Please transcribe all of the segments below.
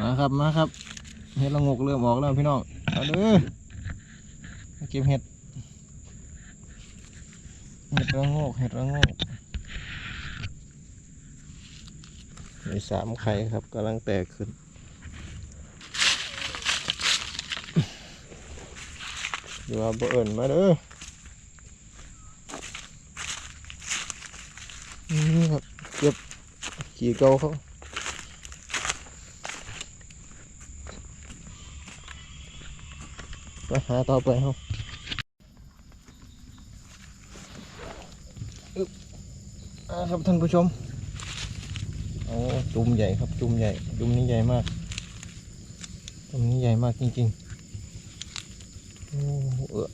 มาครับมาครับ เห็ดละงกเริ่มออกแล้วพี่น้องเอาเด้อเก็บเห็ด เห็ดละงกเห็ดละงกมีสามไข่ครับกำลังแตกขึ้นเดี๋ยวเอาเบเอิญมาเด้อนี่ครับเก็บขี่เกาเขา ไปหาต่อไปครับอึ๊บอ่าครับท่านผู้ชมโอ้จุ่มใหญ่ครับจุ่มใหญ่จุ่มนี้ใหญ่มากจุ่มนี้ใหญ่มากจริงๆโอ้เออ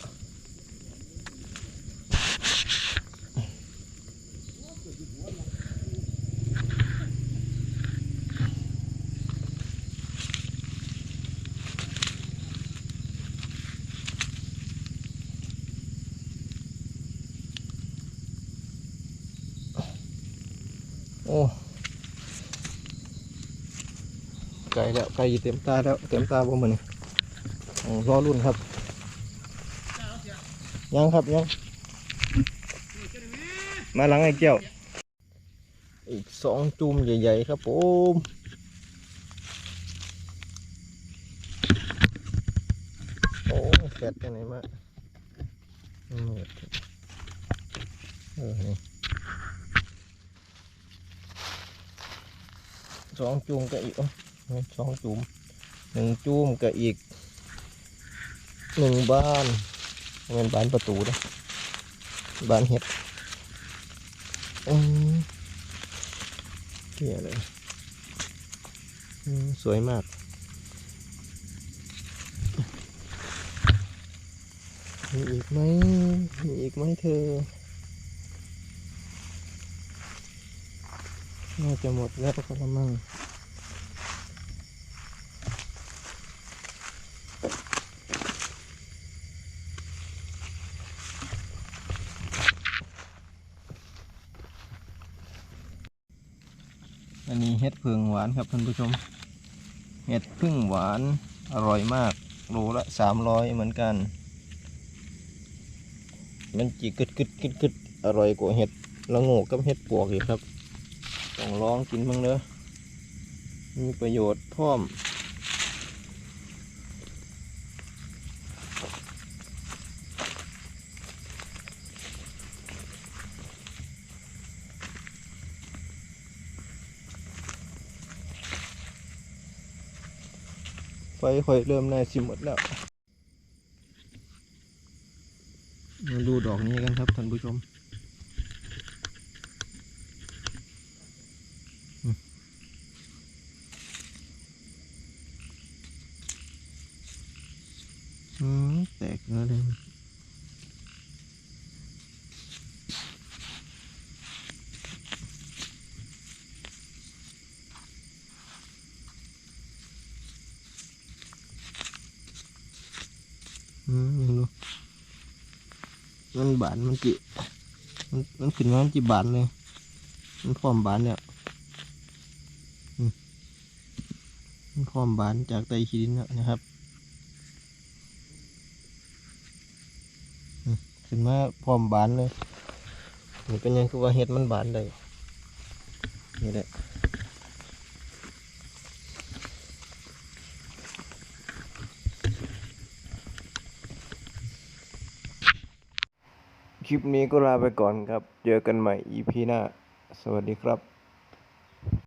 อ้ไก่แล้วไก่เต็มตาแล้วเต็มตาบ่เหมือนรอรุ่นครับ ยังครับยังมาหลังไอ้เจ้าอีกสองจุ่มใหญ่ๆครับผมโอ้แฟดยังไงมาอืมเออนี่ สองจุ่มก็อีกสองจุ่มหนึ่งจุ่มก็อีกหนึ่งบ้านเป็นบ้านประตูนะบ้านเห็ดอืมเที่ยเลยอืมสวยมากมีอีกไหมมีอีกไหมเธอ น่าจะหมดแล้วก็ละมั่งอันนี้เห็ดเผืองหวานครับท่านผู้ชม เห็ดพึ่งหวานอร่อยมากโลละสามร้อยเหมือนกัน มันจีกึดกึดกึดกึดอร่อยกว่าเห็ดละโงกกับเห็ดปวกอีกครับ ต้องลองกินบ้างเนอะมีประโยชน์พร้อมไฟค่อยเริ่มน่าชิมหมดแล้ว มาดูดอกนี้กันครับท่านผู้ชม อืมอืม แตกแล้วเลยมันบานมันจิมันมันขึ้นมามันจิบานเลย มันพร้อมบานเนี่ยมันพร้อมบานจากไตขี้ดินแล้วนะครับอืม ขึ้นมาพร้อมบานเลยนี่เป็นยังคือว่าเห็ดมันบานได้นี่แหละคลิปนี้ก็ลาไปก่อนครับ เจอกันใหม่ EP หน้า สวัสดีครับ